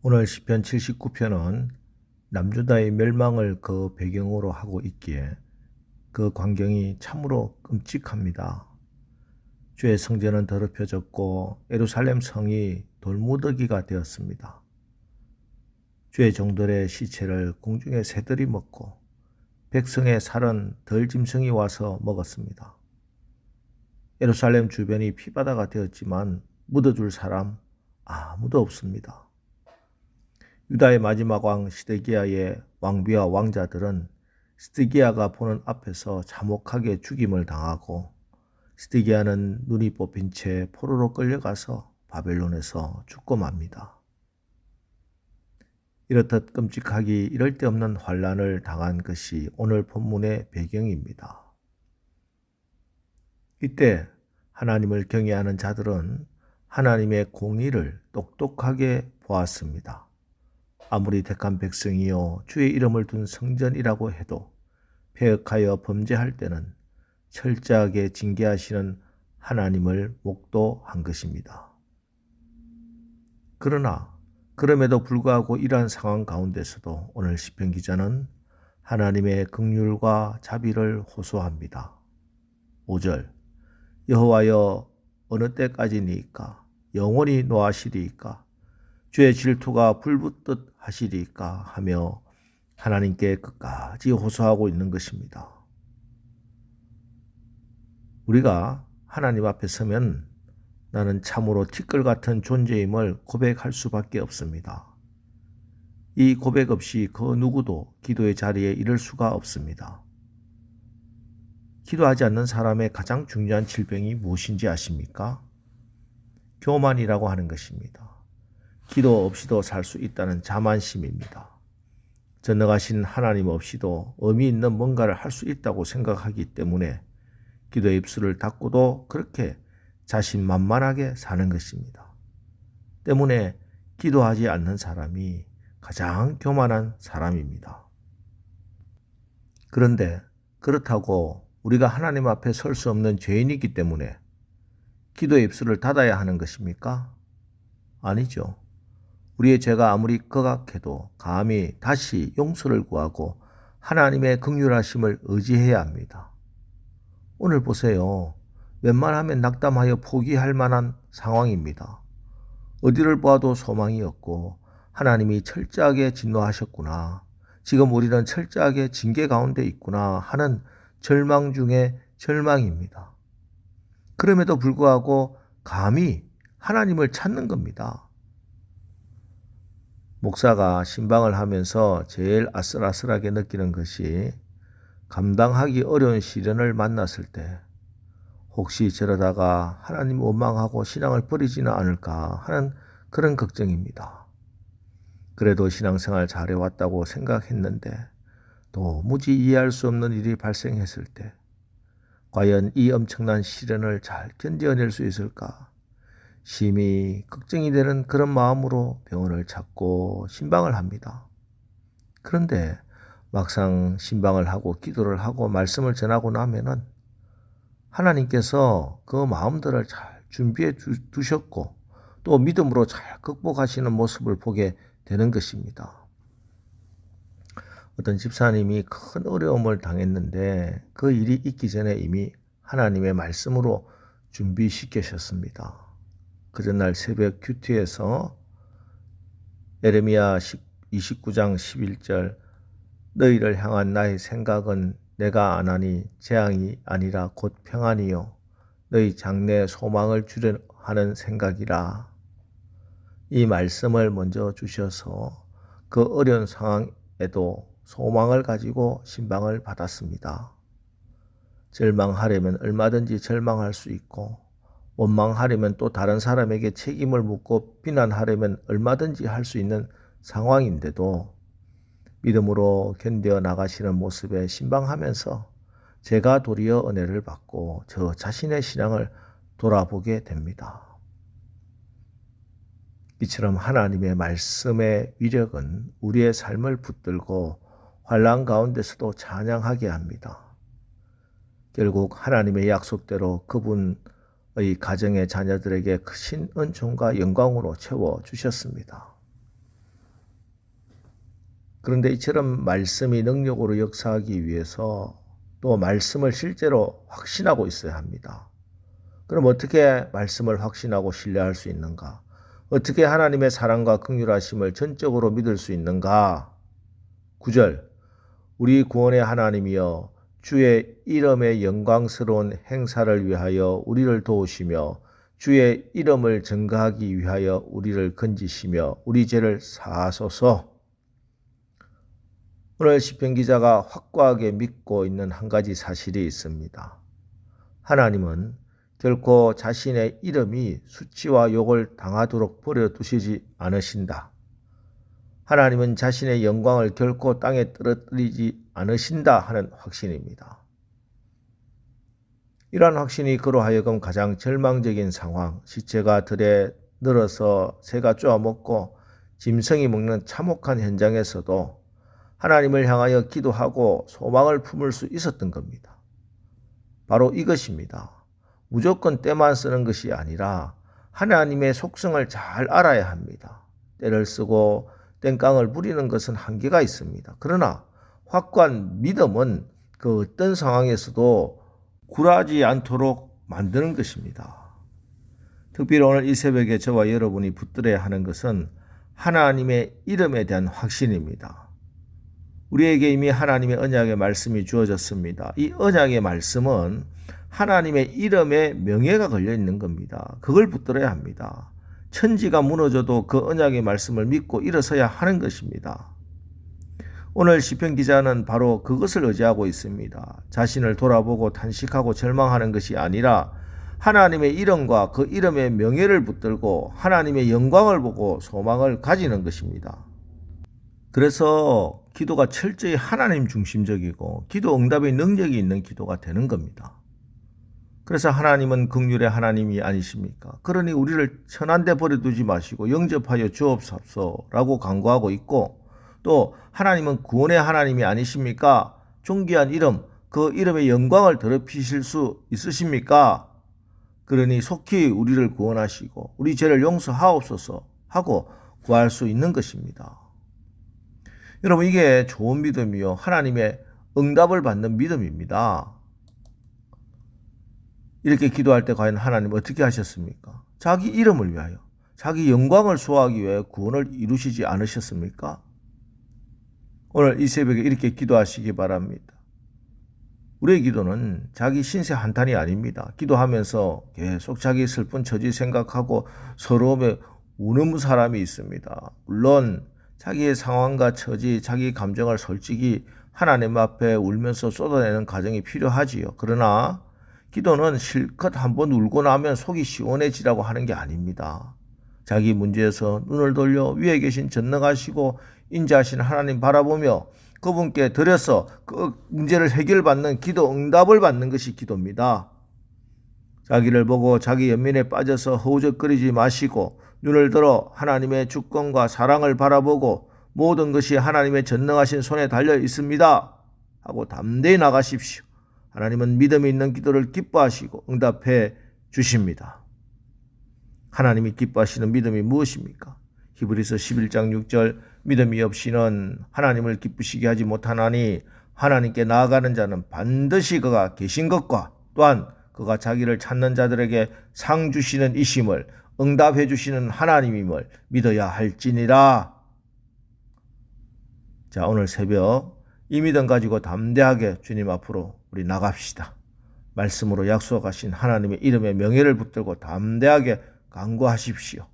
오늘 시편 79편은 남주다의 멸망을 그 배경으로 하고 있기에 그 광경이 참으로 끔찍합니다. 주의 성전은 더럽혀졌고 예루살렘 성이 돌무더기가 되었습니다. 주의 종들의 시체를 공중의 새들이 먹고 백성의 살은 덜 짐승이 와서 먹었습니다. 예루살렘 주변이 피바다가 되었지만 묻어줄 사람 아무도 없습니다. 유다의 마지막 왕 시드기야의 왕비와 왕자들은 시드기야가 보는 앞에서 참혹하게 죽임을 당하고 시드기야는 눈이 뽑힌 채 포로로 끌려가서 바벨론에서 죽고 맙니다. 이렇듯 끔찍하기 이럴 데 없는 환란을 당한 것이 오늘 본문의 배경입니다. 이때 하나님을 경외하는 자들은 하나님의 공의를 똑똑하게 보았습니다. 아무리 택한 백성이요 주의 이름을 둔 성전이라고 해도 폐역하여 범죄할 때는 철저하게 징계하시는 하나님을 목도한 것입니다. 그러나 그럼에도 불구하고 이러한 상황 가운데서도 오늘 시편 기자는 하나님의 긍휼과 자비를 호소합니다. 5절 여호와여 어느 때까지니까 영원히 노하시리이까 주의 질투가 불붙듯 하시리까 하며 하나님께 끝까지 호소하고 있는 것입니다. 우리가 하나님 앞에 서면 나는 참으로 티끌 같은 존재임을 고백할 수밖에 없습니다. 이 고백 없이 그 누구도 기도의 자리에 이를 수가 없습니다. 기도하지 않는 사람의 가장 중요한 질병이 무엇인지 아십니까? 교만이라고 하는 것입니다. 기도 없이도 살 수 있다는 자만심입니다. 전능하신 하나님 없이도 의미 있는 뭔가를 할 수 있다고 생각하기 때문에 기도의 입술을 닫고도 그렇게 자신만만하게 사는 것입니다. 때문에 기도하지 않는 사람이 가장 교만한 사람입니다. 그런데 그렇다고 우리가 하나님 앞에 설 수 없는 죄인이기 때문에 기도의 입술을 닫아야 하는 것입니까? 아니죠. 우리의 죄가 아무리 거각해도 감히 다시 용서를 구하고 하나님의 극률하심을 의지해야 합니다. 오늘 보세요. 웬만하면 낙담하여 포기할 만한 상황입니다. 어디를 보아도 소망이 없고 하나님이 철저하게 진노하셨구나. 지금 우리는 철저하게 징계 가운데 있구나 하는 절망 중에 절망입니다. 그럼에도 불구하고 감히 하나님을 찾는 겁니다. 목사가 신방을 하면서 제일 아슬아슬하게 느끼는 것이 감당하기 어려운 시련을 만났을 때 혹시 저러다가 하나님 원망하고 신앙을 버리지는 않을까 하는 그런 걱정입니다. 그래도 신앙생활 잘해왔다고 생각했는데 도무지 이해할 수 없는 일이 발생했을 때 과연 이 엄청난 시련을 잘 견뎌낼 수 있을까? 심히 걱정이 되는 그런 마음으로 병원을 찾고 신방을 합니다. 그런데 막상 신방을 하고 기도를 하고 말씀을 전하고 나면은 하나님께서 그 마음들을 잘 준비해 두셨고 또 믿음으로 잘 극복하시는 모습을 보게 되는 것입니다. 어떤 집사님이 큰 어려움을 당했는데 그 일이 있기 전에 이미 하나님의 말씀으로 준비시키셨습니다. 그 전날 새벽 큐티에서 에레미야 29장 11절 너희를 향한 나의 생각은 내가 안 하니 재앙이 아니라 곧 평안이요 너희 장래 소망을 주려 하는 생각이라 이 말씀을 먼저 주셔서 그 어려운 상황에도 소망을 가지고 신방을 받았습니다. 절망하려면 얼마든지 절망할 수 있고 원망하려면 또 다른 사람에게 책임을 묻고 비난하려면 얼마든지 할 수 있는 상황인데도 믿음으로 견뎌 나가시는 모습에 신방하면서 제가 도리어 은혜를 받고 저 자신의 신앙을 돌아보게 됩니다. 이처럼 하나님의 말씀의 위력은 우리의 삶을 붙들고 환란 가운데서도 찬양하게 합니다. 결국 하나님의 약속대로 그분 의 가정의 자녀들에게 크신 은총과 영광으로 채워 주셨습니다. 그런데 이처럼 말씀이 능력으로 역사하기 위해서 또 말씀을 실제로 확신하고 있어야 합니다. 그럼 어떻게 말씀을 확신하고 신뢰할 수 있는가? 어떻게 하나님의 사랑과 긍휼하심을 전적으로 믿을 수 있는가? 9절 우리 구원의 하나님이여 주의 이름의 영광스러운 행사를 위하여 우리를 도우시며 주의 이름을 증거하기 위하여 우리를 건지시며 우리 죄를 사하소서. 오늘 시편 기자가 확고하게 믿고 있는 한 가지 사실이 있습니다. 하나님은 결코 자신의 이름이 수치와 욕을 당하도록 버려두시지 않으신다. 하나님은 자신의 영광을 결코 땅에 떨어뜨리지 않으신다 하는 확신입니다. 이러한 확신이 그로 하여금 가장 절망적인 상황, 시체가 들에 늘어서 새가 쪼아먹고 짐승이 먹는 참혹한 현장에서도 하나님을 향하여 기도하고 소망을 품을 수 있었던 겁니다. 바로 이것입니다. 무조건 때만 쓰는 것이 아니라 하나님의 속성을 잘 알아야 합니다. 때를 쓰고 땡깡을 부리는 것은 한계가 있습니다. 그러나 확고한 믿음은 그 어떤 상황에서도 굴하지 않도록 만드는 것입니다. 특별히 오늘 이 새벽에 저와 여러분이 붙들어야 하는 것은 하나님의 이름에 대한 확신입니다. 우리에게 이미 하나님의 언약의 말씀이 주어졌습니다. 이 언약의 말씀은 하나님의 이름에 명예가 걸려 있는 겁니다. 그걸 붙들어야 합니다. 천지가 무너져도 그 언약의 말씀을 믿고 일어서야 하는 것입니다. 오늘 시편 기자는 바로 그것을 의지하고 있습니다. 자신을 돌아보고 탄식하고 절망하는 것이 아니라 하나님의 이름과 그 이름의 명예를 붙들고 하나님의 영광을 보고 소망을 가지는 것입니다. 그래서 기도가 철저히 하나님 중심적이고 기도 응답의 능력이 있는 기도가 되는 겁니다. 그래서 하나님은 극률의 하나님이 아니십니까? 그러니 우리를 천한데 버려두지 마시고 영접하여 주옵소서라고 강구하고 있고 또 하나님은 구원의 하나님이 아니십니까? 존귀한 이름, 그 이름의 영광을 더럽히실 수 있으십니까? 그러니 속히 우리를 구원하시고 우리 죄를 용서하옵소서 하고 구할 수 있는 것입니다. 여러분 이게 좋은 믿음이요 하나님의 응답을 받는 믿음입니다. 이렇게 기도할 때 과연 하나님 어떻게 하셨습니까? 자기 이름을 위하여 자기 영광을 수호하기 위해 구원을 이루시지 않으셨습니까? 오늘 이 새벽에 이렇게 기도하시기 바랍니다. 우리의 기도는 자기 신세 한탄이 아닙니다. 기도하면서 계속 자기 슬픈 처지 생각하고 서러움에 우는 사람이 있습니다. 물론 자기의 상황과 처지, 자기 감정을 솔직히 하나님 앞에 울면서 쏟아내는 과정이 필요하지요. 그러나 기도는 실컷 한번 울고 나면 속이 시원해지라고 하는 게 아닙니다. 자기 문제에서 눈을 돌려 위에 계신 전능하시고 인자하신 하나님 바라보며 그분께 드려서 그 문제를 해결받는 기도 응답을 받는 것이 기도입니다. 자기를 보고 자기 연민에 빠져서 허우적거리지 마시고 눈을 들어 하나님의 주권과 사랑을 바라보고 모든 것이 하나님의 전능하신 손에 달려 있습니다. 하고 담대히 나가십시오. 하나님은 믿음이 있는 기도를 기뻐하시고 응답해 주십니다. 하나님이 기뻐하시는 믿음이 무엇입니까? 히브리서 11장 6절 믿음이 없이는 하나님을 기쁘시게 하지 못하나니 하나님께 나아가는 자는 반드시 그가 계신 것과 또한 그가 자기를 찾는 자들에게 상 주시는 이심을 응답해 주시는 하나님임을 믿어야 할지니라. 자, 오늘 새벽 이 믿음 가지고 담대하게 주님 앞으로 우리 나갑시다. 말씀으로 약속하신 하나님의 이름의 명예를 붙들고 담대하게 강구하십시오.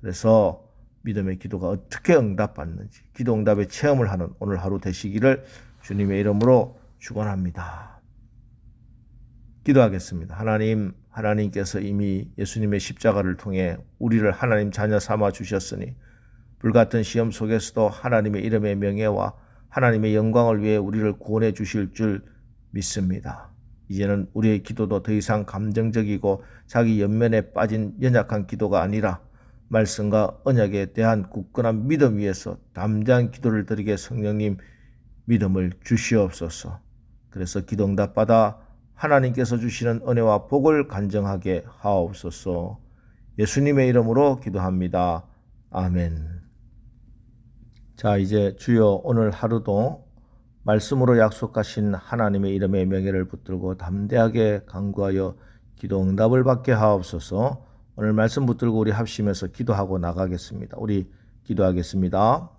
그래서 믿음의 기도가 어떻게 응답받는지 기도 응답의 체험을 하는 오늘 하루 되시기를 주님의 이름으로 축원합니다. 기도하겠습니다. 하나님, 하나님께서 이미 예수님의 십자가를 통해 우리를 하나님 자녀 삼아 주셨으니 불같은 시험 속에서도 하나님의 이름의 명예와 하나님의 영광을 위해 우리를 구원해 주실 줄 믿습니다. 이제는 우리의 기도도 더 이상 감정적이고 자기 연면에 빠진 연약한 기도가 아니라 말씀과 언약에 대한 굳건한 믿음 위에서 담대한 기도를 드리게 성령님 믿음을 주시옵소서. 그래서 기도응답 받아 하나님께서 주시는 은혜와 복을 간정하게 하옵소서. 예수님의 이름으로 기도합니다. 아멘. 자, 이제 주여 오늘 하루도 말씀으로 약속하신 하나님의 이름의 명예를 붙들고 담대하게 간구하여 기도 응답을 받게 하옵소서. 오늘 말씀 붙들고 우리 합심해서 기도하고 나가겠습니다. 우리 기도하겠습니다.